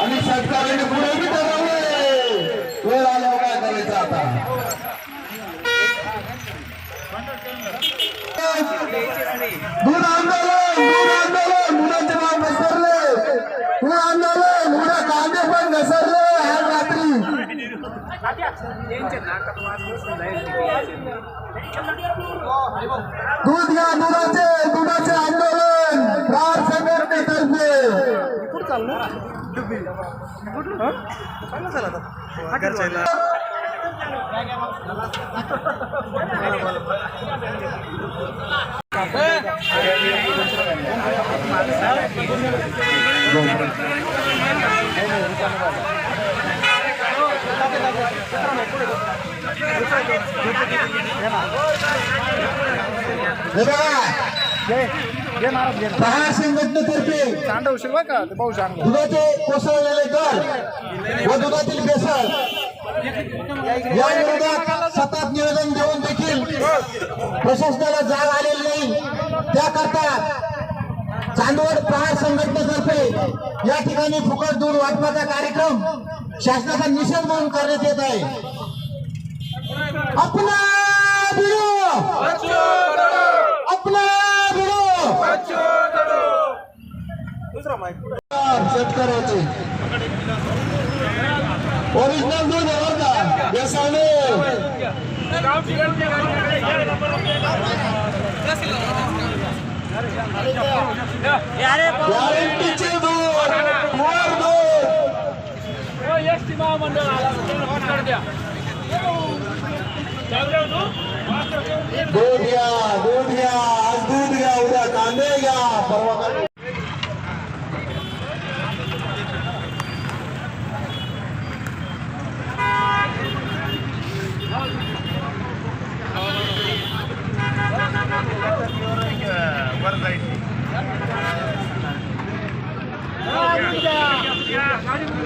आणि सरकारने पुढे बी ठरवले वेळ आल्यावर काय करायचं आता दूध आंदोलन दूध आंदोलन दुधाचे भाव घसरले दूध आंदोलन मुला कांदे पण घसरले. दूध या दुधाचे दुधाचे आंदोलन. राज संघटनेतर्फे चाललं संघटनेतर्फे का? सांग दुधाचे कोसळलेले दर व दुधातील या विरोधात सतत निवेदन देऊन देखील प्रशासनाला जाग आलेली नाही. त्याकरता चांदवड प्रहार संघटनेतर्फे या ठिकाणी फुकट दूध वाटपाचा कार्यक्रम शासनाचा निषेध म्हणून करण्यात येत आहे. आपला बिरो। आपला बिरो। शेतकऱ्याचे ओरिजिनल दूध आहे बरं का बेसावले गॅरंटीचे दूध प्युअर दूध एसटी महामंडळ आला। पटकन द्या दूध घ्या दूध घ्या आज दूध घ्या उद्या कांदे घ्या परवा कांदे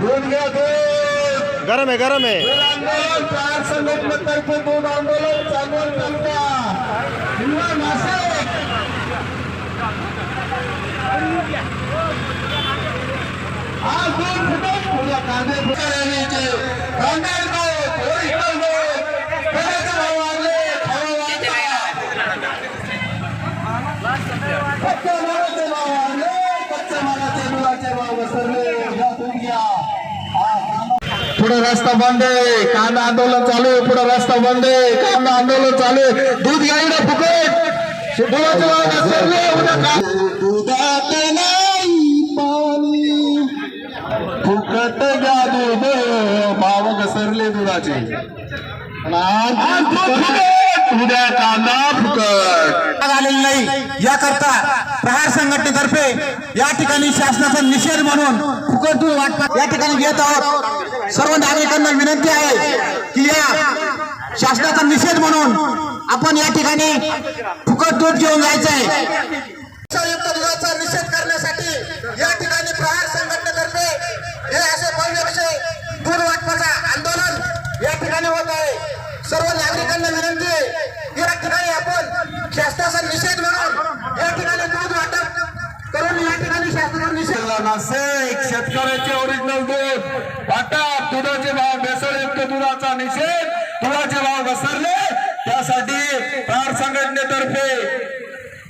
दूध घ्या दूध गरम आहे गरम आहे. आंदोलन प्रहार आंदोलन आज दोन फुटत कांदे फुटायचे पुढे रस्ता बंद आहे. कांदा आंदोलन चालू आहे. पुढे रस्ता बंद आहे. कांदा आंदोलन चालू आहे. दूध फुकट. दुधात नाही पाणी. फुकट घ्या दूध. भाव घसरले दुधाचे. फुकट, उद्या कांदा फुकट. आलेली नाही. याकरता प्रहार संघटनेतर्फे या ठिकाणी शासनाचा निषेध म्हणून फुकट दूध या ठिकाणी घेत आहोत. सर्व नागरिकांना विनंती आहे की या शासनाचा निषेध म्हणून आपण या ठिकाणी फुकट दूध घेऊन जायचं आहे दुधाचा निषेध करण्यासाठी या ठिकाणी प्रहार संघटनेतर्फे हे असे भव्य विषय दूध वाटपाचा आंदोलन या ठिकाणी होत आहे. सर्व नागरिकांना विनंती आहे या ठिकाणी आपण शासनाचा निषेध म्हणून या ठिकाणी दूध वाटप करून या ठिकाणी शासनाचा नाशिक शेतकऱ्याचे ओरिजिनल दूध वाटप दुधाचे भाव भेसळयुक्त दुधाचा निषेध दुधाचे भाव घसरले. त्यासाठी प्रहार संघटनेतर्फे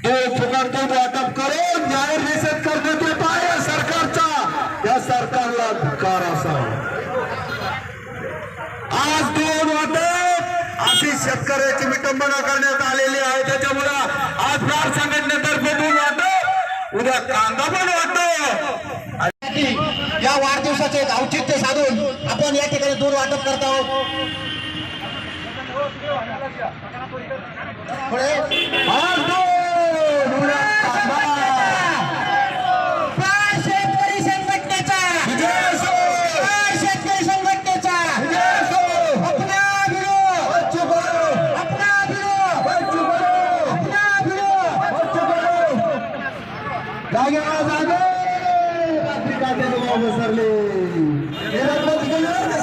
दूध फुकट दूध वाटप करून जाहीर निषेध करण्यात येत आहे सरकारचा. या सरकारला धिक्कार असावा आज दूध वाटप अशी शेतकऱ्याची विटंबना करण्यात आलेली आहे. त्याच्यामुळं आज प्रहार संघटने उद्या कांदा पण वाटतो या वाढदिवसाचे एक औचित्य साधून आपण या ठिकाणी दूर वाटप करत आहोत. पुढे.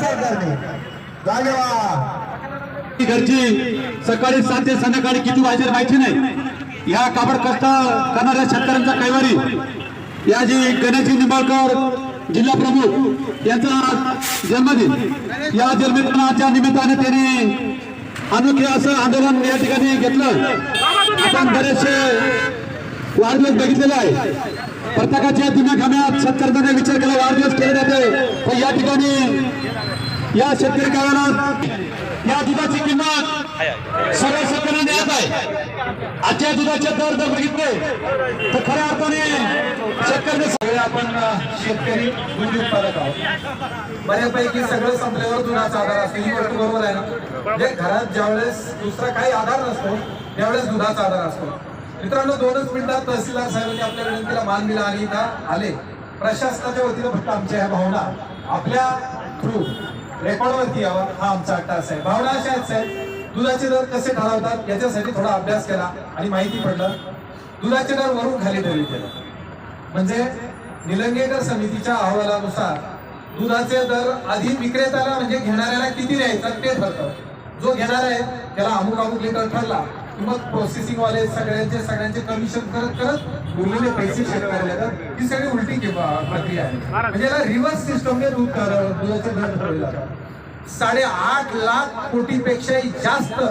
सरकारने. जागेवा घरची सकाळी सात ते संध्याकाळी किती वाजेल माहिती नाही. या काबड कष्ट करणाऱ्या शेतकऱ्यांचा कैवारी. या जी गणेशजी निंबाळकर जिल्हा प्रमुख यांचा जन्मदिन. या जन्मदिनाच्या निमित्ताने त्यांनी अनोखे असं आंदोलन या ठिकाणी घेतलं. आपण बरेचसे वाढदिवस बघितलेला आहे. प्रत्येकाच्या जुन्या खाम्यात शेतकऱ्यांना विचार केला वाढदिवस केले जाते. पण या ठिकाणी या शेतकरी गावाला या दुधाची किंमत सर्व शेतकऱ्यांना देत आहे. आजच्या दुधाचे दर जर बघितले तर खऱ्या अर्थाने शेतकरी सगळे आपण शेतकरी दूध उत्पादक आहोत. बऱ्यापैकी सगळं संपल्यावर दुधाचा आधार असतो. ही गोष्ट बरोबर आहे ना? म्हणजे घरात ज्यावेळेस दुसरा काही आधार नसतो त्यावेळेस दुधाचा आधार असतो. मित्रांनो दोनच मिनिटात तहसीलदार साहेबांनी आपल्या विनंतीला मान दिला आणि इथं आले. प्रशासनाच्या वतीनं फक्त आमच्या ह्या भावना आपल्या थ्रू रेकॉर्डवरती यावा हा आमचा अट्टास आहे. भावना अशा आहेत साहेब. दुधाचे दर कसे ठरवतात याच्यासाठी थोडा अभ्यास केला आणि माहिती पडलं. दुधाचे दर वरून खाली ठेवले गेले. म्हणजे निलंगेकर समितीच्या अहवालानुसार दुधाचे दर आधी विक्रेत्याला म्हणजे घेणाऱ्याला किती द्यायचा ते ठरतं. जो घेणार आहे त्याला अमुक अमुक लिटर ठरला. मग प्रोसेसिंग वाले सगळ्यांचे सगळ्यांचे कमिशन करत करत उरलेले पैसे शेतकऱ्याला देतात ही सगळी उलटी प्रक्रिया आहे. म्हणजे याला रिव्हर्स सिस्टमने दूध दुधाचे दर ठरवले जातात. साडेआठ लाख कोटीपेक्षाही जास्त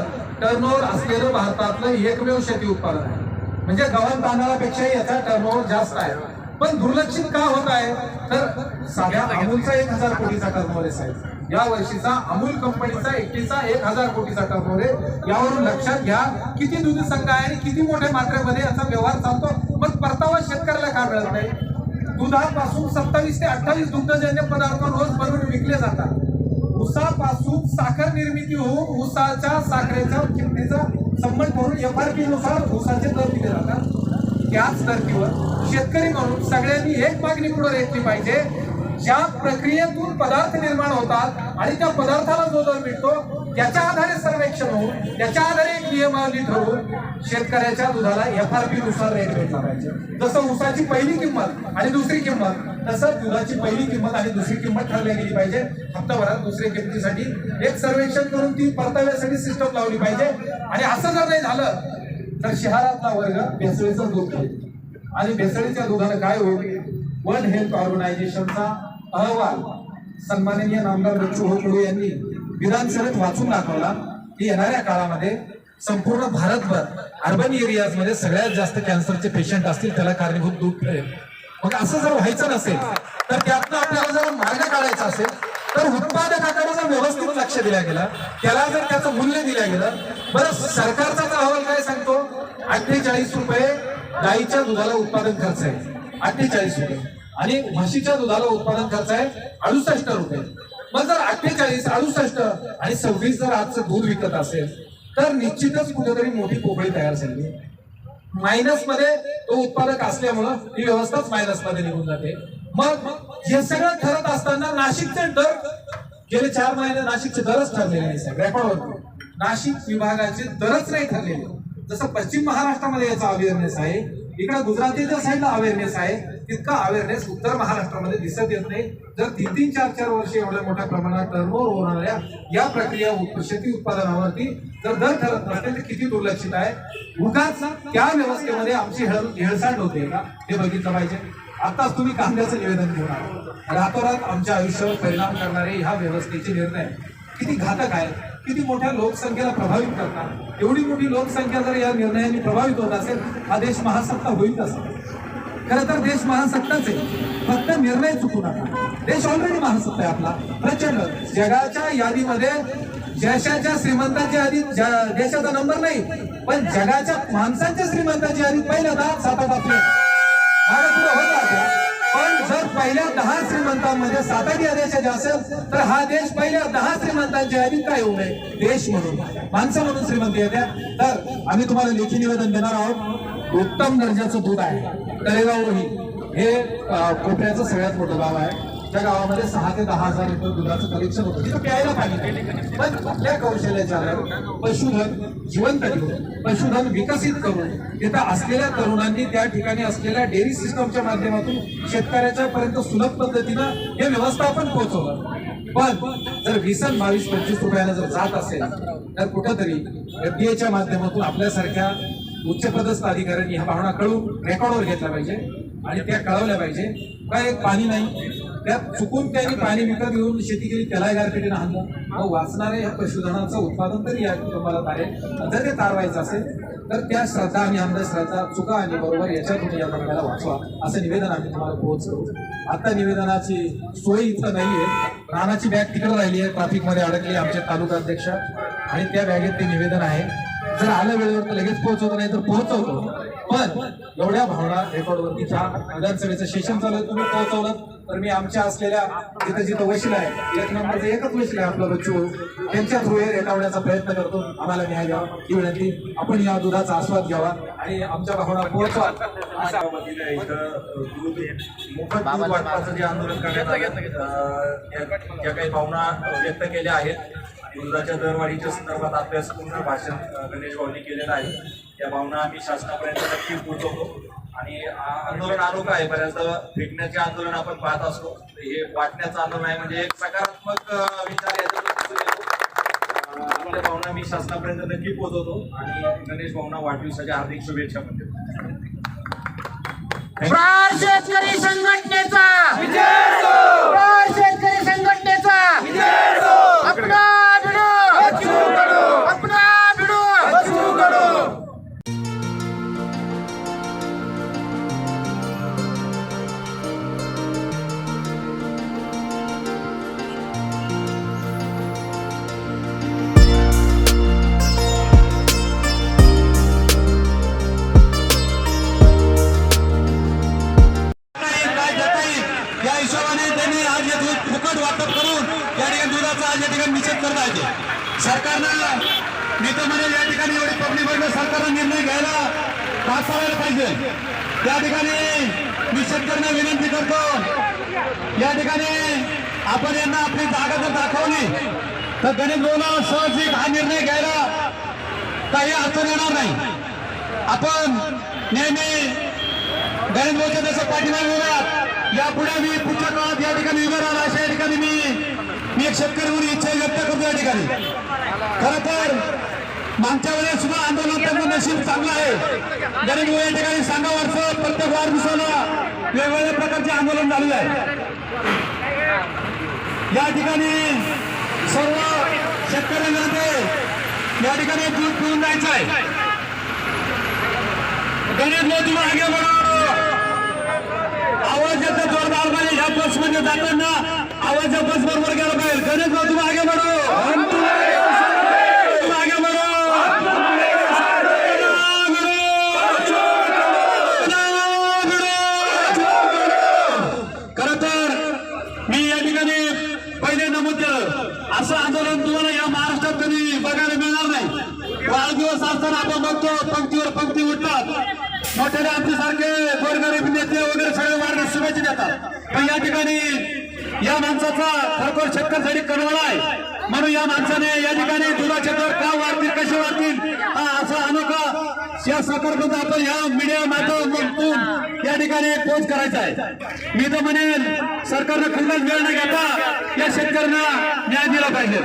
टर्नओव्हर असलेलं भारतातलं एकमेव शेती उत्पादन आहे. म्हणजे गव्हाण तांदळापेक्षाही याचा टर्नओव्हर जास्त आहे. पण दुर्लक्षित का होत आहे? तर साध्या अमूलचा एक हजार कोटीचा टर्नओव्हर आहे साहेब. या वर्षीचा अमूल कंपनीचा एकटीचा एक हजार कोटीचा टर्नओव्हर आहे. यावरून लक्षात घ्या किती दूध संघ आहे आणि किती मोठ्या मात्रेमध्ये याचा व्यवहार चालतो. मग परतावा शेतकऱ्याला का मिळत नाही? दुधापासून सत्तावीस ते अठ्ठावीस दुग्धजन्य पदार्थ रोज बनवून विकले जातात. ऊसापासून साखर निर्मिती होऊन ऊसाच्या साखरेच्या किमतीचा संबंध करून एफ आर पी नुसार ऊसाचे दर दिले जातात. त्याच धर्तीवर शेतकरी म्हणून सगळ्यांनी एक मागणी पुढे घेतली पाहिजे ज्या प्रक्रियेतून पदार्थ निर्माण होतात आणि त्या पदार्थाला जो दर मिळतो त्याच्या आधारे सर्वेक्षण होऊन त्याच्या आधारे एक नियमावली ठरवून शेतकऱ्याच्या दुधाला एफ आर पी नुसार रेट भेटला पाहिजे. जसं ऊसाची पहिली किंमत आणि दुसरी किंमत तसं दुधाची पहिली किंमत आणि दुसरी किंमत ठरली गेली पाहिजे. हप्ताभरात दुसऱ्या किंमतीसाठी एक सर्वेक्षण करून ती परताव्यासाठी सिस्टम लावली पाहिजे. आणि असं जर नाही झालं तर शहरातला वर्ग भेसळीचं दूध आणि भेसळीच्या दुधानं काय होईल? वर्ल्ड हेल्थ ऑर्गनायझेशनचा अहवाल सन्माननीय नामदार बच्चू कडू यांनी विधानसभेत वाचून दाखवला की येणाऱ्या काळामध्ये संपूर्ण भारतभर अर्बन एरियाजमध्ये सगळ्यात जास्त कॅन्सरचे पेशंट असतील त्याला कारणीभूत दूध ठरेल मग असं जर व्हायचं नसेल तर त्यातनं आपल्याला जर मार्ग काढायचा असेल तर उत्पादकाकडे जर व्यवस्थित लक्ष दिल्या गेलं त्याला जर त्याचं मूल्य दिलं गेलं बरं सरकारचा अहवाल काय सांगतो? अठ्ठेचाळीस रुपये गाईच्या दुधाला उत्पादन खर्च आहे. अठ्ठेचाळीस रुपये. आणि म्हशीच्या दुधाला उत्पादन खर्च आहे अडुसष्ट रुपये. मग जर अठ्ठेचाळीस अडुसष्ट आणि सव्वीस जर आजचं दूध विकत असेल तर निश्चितच कुठेतरी मोठी पोकळी तयार झाली मायनसमध्ये तो उत्पादक असल्यामुळं ही व्यवस्थाच मायनसमध्ये निघून जाते. मग हे सगळं ठरत असताना नाशिकचे दर गेले चार महिने नाशिकचे दरच ठरलेले नाही साहेब रेकॉर्डवर नाशिक विभागाचे दरच नाही ठरलेले. जसं पश्चिम महाराष्ट्रामध्ये याचा अवेअरनेस आहे इकडे गुजरातीच्या साईडला अवेअरनेस आहे. तितका अवेअरनेस उत्तर महाराष्ट्रामध्ये दिसत येत नाही. जर तीन तीन चार चार वर्ष एवढ्या मोठ्या प्रमाणात टर्नओव्हर होणाऱ्या या प्रक्रिया शेती उत्पादनावरती जर दर ठरत नसते तर किती दुर्लक्षित आहे? उगाच त्या व्यवस्थेमध्ये आमची हेळ हेळसांड होते का? हे बघितलं पाहिजे. आताच तुम्ही कांद्याचं निवेदन घेऊन रातोरात आमच्या आयुष्यावर परिणाम करणारे ह्या व्यवस्थेचे निर्णय किती घातक आहेत? किती मोठ्या लोकसंख्येला प्रभावित करतात? एवढी मोठी लोकसंख्या जर या निर्णयाने प्रभावित होत असेल हा देश महासत्ता होईल असेल खरं तर देश महासत्ताच आहे. फक्त निर्णय चुकू नका. देश ऑलरेडी महासत्ता आहे आपला. प्रचंड. जगाच्या यादीमध्ये देशाच्या श्रीमंतांच्या यादीत देशाचा नंबर नाही पण जगाच्या माणसांच्या श्रीमंतांच्या यादीत पहिल्या दहा सातात आपले मागे पण जर पहिल्या दहा श्रीमंतांमध्ये सातारी या देशाच्या असेल तर हा देश पहिल्या दहा श्रीमंतांच्या यादीत काय होऊ नये? देश म्हणून. माणसं म्हणून श्रीमंत येत्या. तर आम्ही तुम्हाला लेखी निवेदन देणार आहोत. उत्तम दर्जाचं दूध आहे. तळेगाव रोही. हे कोपऱ्याचं सगळ्यात मोठं गाव आहे. त्या गावामध्ये सहा ते दहा हजार लिटर दुधाचं कलेक्शन होतं. तिथं प्यायला पाहिजे पण आपल्या कौशल्याच्या पशुधन जिवंत ठेवून पशुधन विकसित करून तिथं असलेल्या तरुणांनी त्या ठिकाणी असलेल्या डेअरी सिस्टमच्या माध्यमातून शेतकऱ्याच्या पर्यंत सुलभ पद्धतीनं हे व्यवस्थापन पोहोचवलं. पण जर वीस बावीस पंचवीस रुपयाला जर जात असेल तर कुठंतरी एफडीएच्या माध्यमातून आपल्यासारख्या उच्चपदस्थ अधिकाऱ्यांनी ह्या भावना कळून रेकॉर्डवर घेतल्या पाहिजे आणि त्या कळवल्या पाहिजे. काय एक पाणी नाही त्यात चुकून त्यांनी पाणी विकत घेऊन शेती केली त्याला गारपिटीनं आणलं मग वाचणाऱ्या ह्या पशुधनाचं उत्पादन तरी या कुटुंबाला तारेल जर ते तारवायचं असेल तर त्या श्रद्धा आणि अंधश्रद्धा चुका आणि बरोबर याच्यातून या वर्गाला वाचवा असं निवेदन आम्ही तुम्हाला पोहोचलो आता निवेदनाची सोय इथं नाही आहे रानाची बॅग तिकडे राहिली आहे ट्राफिकमध्ये अडकली आमचे तालुका अध्यक्ष. आणि त्या बॅगेत ते निवेदन आहे. जर आलं वेळेवर तर लगेच पोहोचवतो नाही तर पोहोचवतो. पण एवढ्या भावना रेकॉर्डवरती ज्या विधानसभेचं सेशन चालू आहे तुम्ही पोहोचवलं तर मी आमच्या असलेल्या जिथं जिथं वशील आहे एक नंबरचं एकच वशील आहे आपलं बच्चू. त्यांच्या थ्रू हे रेटावण्याचा प्रयत्न करतो. आम्हाला न्याय द्यावा. ही विनंती. आपण या दुधाचा आस्वाद घ्यावा आणि आमच्या भावना पोहोचवा जे आंदोलन करण्यात आलं ज्या काही भावना व्यक्त केल्या आहेत. दुधाच्या दरवाढीच्या संदर्भात आपल्या पूर्ण भाषण गणेश भाऊनी केलेलं आहे. त्या भावना आम्ही शासनापर्यंत नक्की पोहोचवतो. आणि आंदोलन अनोखं आहे बऱ्याचदा फेकण्याचे आंदोलन आपण पाहत असतो. हे वाटण्याचं आंदोलन आहे म्हणजे एक सकारात्मक विचार आपल्या भावना मी शासनापर्यंत नक्की पोहोचवतो. आणि गणेश भावना वाढदिवसाच्या हार्दिक शुभेच्छा पण प्रहार शेतकरी संघटनेचा! शेतकरी संघटनेचा! मी तर म्हणेल या ठिकाणी एवढी पब्लिक बघणं सरकारनं निर्णय घ्यायला पास व्हायला पाहिजे. त्या ठिकाणी मी शेतकऱ्यांना विनंती करतो या ठिकाणी आपण यांना आपली जागा जर दाखवली तर गणेश भाऊला सहजिक हा निर्णय घ्यायला काही अडचण येणार नाही. आपण नेहमी गणेश भाऊच्या जसं पाठिंबा उभ्यात यापुढे मी पुढच्या काळात या ठिकाणी उभे राहिला अशा या ठिकाणी मी मी एक शेतकरी म्हणून इच्छा व्यक्त करतो या ठिकाणी. खरं तर मागच्या वेळेस सुद्धा आंदोलन त्यांचं नशीब चांगलं आहे. भाऊ या ठिकाणी सांगा वर्ष प्रत्येक वाढदिवसाला वेगवेगळ्या प्रकारचे आंदोलन झालेलं आहे. या ठिकाणी सर्व शेतकऱ्यांना या ठिकाणी दूध पिऊन जायचं आहे. गणेश आगे बढ़ो आवाज येतो जोरदारपणे ह्या बसमध्ये जाताना आवाज बस बरोबर गेला पाहिजे. गणेश भाऊ तुम्ही आगे पहिले असं आंदोलन तुम्हाला या महाराष्ट्रात कधी बघायला मिळणार नाही. वाढदिवस असताना आपण बघतो पंक्तीवर पंक्ती उठतात. मोठ्याने आमच्यासारखे गोरगरीब नेते वगैरे सगळे वाढण्यास शुभेच्छा देतात. पण या ठिकाणी या माणसाचा खरोखर शेतकऱ्यासाठी कळवळा आहे. म्हणून या माणसाने या ठिकाणी दुधाचे दर का वाढतील कसे वाढतील हा असा अनोखा या सरकारबद्दल आपण या मीडिया माध्यमातून या ठिकाणी पोच करायचा आहे. मी तर म्हणेन सरकारनं कुठलाच वेळ न घेता या शेतकऱ्यांना न्याय दिला पाहिजे.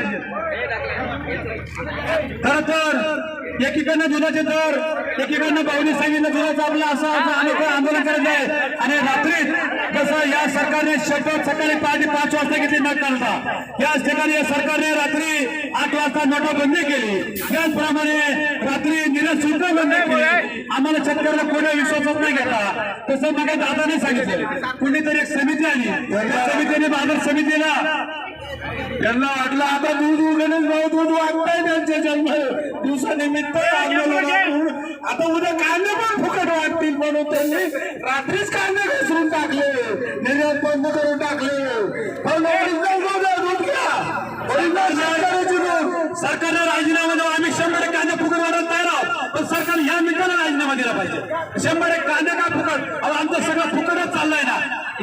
खर तर एकीकडनं दुधाचे दर एकीकडनं भाऊनी सांगितलं दुधाचं आपलं असं असं आंदोलन करत आहे. आणि रात्रीत कसं या सरकारने शपथ सकाळी पहाटे पाच वाजता घेतली न करता याच ठिकाणी या सरकारने रात्री आठ वाजता नोटाबंदी केली. त्याचप्रमाणे रात्री निरज सुद्धा बंद केली. आम्हाला शेतकऱ्याला कोणी विश्वासच नाही घेतला. तसं मग दादाने सांगितलं कुणीतरी एक समिती आली. त्या समितीने बाजार समितीला त्यांना वाटलं आता दूध गणेश भाऊ दूध वाटतंय त्यांच्या जन्म दिवसानिमित्त आता उद्या कांदे पण फुकट वाटतील म्हणून त्यांनी रात्रीच कांदे घसरून टाकले. निर्यात बंद करून टाकले. पण दूध घ्या. Original दूध. सरकारने राजीनामा द्यावा. आम्ही शंभर एक कांदे फुकट वाढत नाही आहोत पण सरकार या मिनिटाला राजीनामा दिला पाहिजे. शंभर एक कांदे का फुकट? आमचं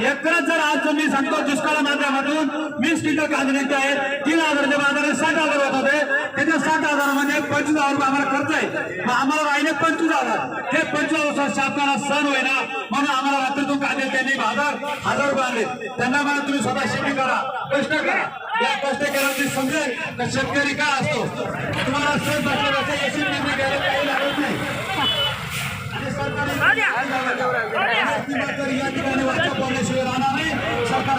ना एकत्रच जर आज मी सांगतो दुष्काळ माध्यमातून वीस क्विंटल कांदे निघते आहे तीन हजारच्या बाजारात साठ हजार होत होते. त्याच्या साठ हजारामध्ये पंचवीस हजार रुपये आम्हाला खर्च आहे. मग आम्हाला राहिले पंचवीस हजार. हे पंचवीस हजार शासनाला सण होईना. म्हणून आम्हाला रात्रीतून कांदे त्यांनी हजार हजार रुपये आणले. त्यांना मला तुम्ही स्वतः शेती करा कष्ट करा. या कष्ट केल्याची समजेल तर शेतकरी काय असतो? तुम्हाला सण बसल्याचं यशस्वी निर्णय घ्यायला काही लागत या ठिकाणी राहणार नाही. सरकार